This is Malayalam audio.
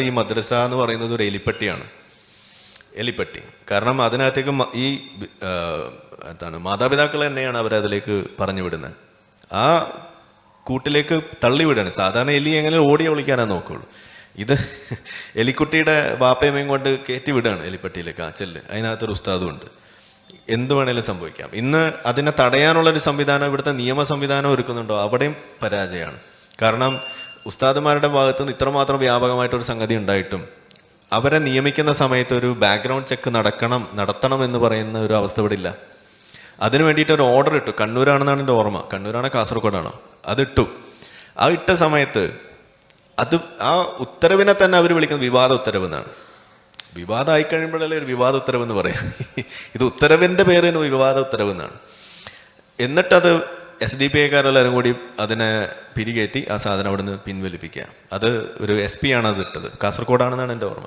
ഈ മദ്രസ എന്ന് പറയുന്നത് ഒരു എലിപ്പെട്ടിയാണ്. എലിപ്പെട്ടി. കാരണം അതിനകത്തേക്ക് ഈ എന്താണ് മാതാപിതാക്കൾ തന്നെയാണ് അവരതിലേക്ക് പറഞ്ഞു വിടുന്നത്. ആ കൂട്ടിലേക്ക് തള്ളിവിടാണ് സാധാരണ എലി എങ്ങനെ ഓടി ഒളിക്കാനാ നോക്കുള്ളൂ. ഇത് എലിക്കുട്ടിയുടെ വാപ്പയമ്മയും കൊണ്ട് കയറ്റി വിടുകയാണ് എലിപ്പെട്ടിയിലേക്ക്. ആ ചെല്ല്. അതിനകത്തൊരു ഉസ്താദും ഉണ്ട് എന്ത് വേണേലും സംഭവിക്കാം. ഇന്ന് അതിനെ തടയാനുള്ള ഒരു സംവിധാനം ഇവിടുത്തെ നിയമ സംവിധാനം ഒരുക്കുന്നുണ്ടോ? അവിടെയും പരാജയമാണ്. കാരണം ഉസ്താദുമാരുടെ ഭാഗത്ത് നിന്ന് ഇത്രമാത്രം വ്യാപകമായിട്ടൊരു സംഗതി ഉണ്ടായിട്ടും അവരെ നിയമിക്കുന്ന സമയത്ത് ഒരു ബാക്ക്ഗ്രൗണ്ട് ചെക്ക് നടക്കണം നടത്തണം എന്ന് പറയുന്ന ഒരു അവസ്ഥ ഇവിടെ ഇല്ല. അതിന് വേണ്ടിയിട്ട് ഒരു ഓർഡർ ഇട്ടു. കണ്ണൂരാണെന്നാണ് എന്റെ ഓർമ്മ. കണ്ണൂരാണ് കാസർഗോഡാണോ. അതിട്ടു ആ ഇട്ട സമയത്ത് അത് ആ ഉത്തരവിനെ തന്നെ അവർ വിളിക്കുന്നത് വിവാദ ഉത്തരവ് എന്നാണ്. വിവാദം ആയിക്കഴിയുമ്പോഴല്ലേ ഒരു വിവാദ ഉത്തരവ് എന്ന് പറയാം. ഇത് ഉത്തരവിന്റെ പേരിന് വിവാദ ഉത്തരവ് എന്നാണ്. എന്നിട്ടത് എസ് ഡി പി ഐക്കാരെല്ലാവരും കൂടി അതിനെ പിരികേറ്റി ആ സാധനം അവിടുന്ന് പിൻവലിപ്പിക്കുക. അത് ഒരു എസ് പി ആണ് അത് ഇട്ടത്. കാസർഗോഡാണെന്നാണ് എന്റെ ഓർമ്മ.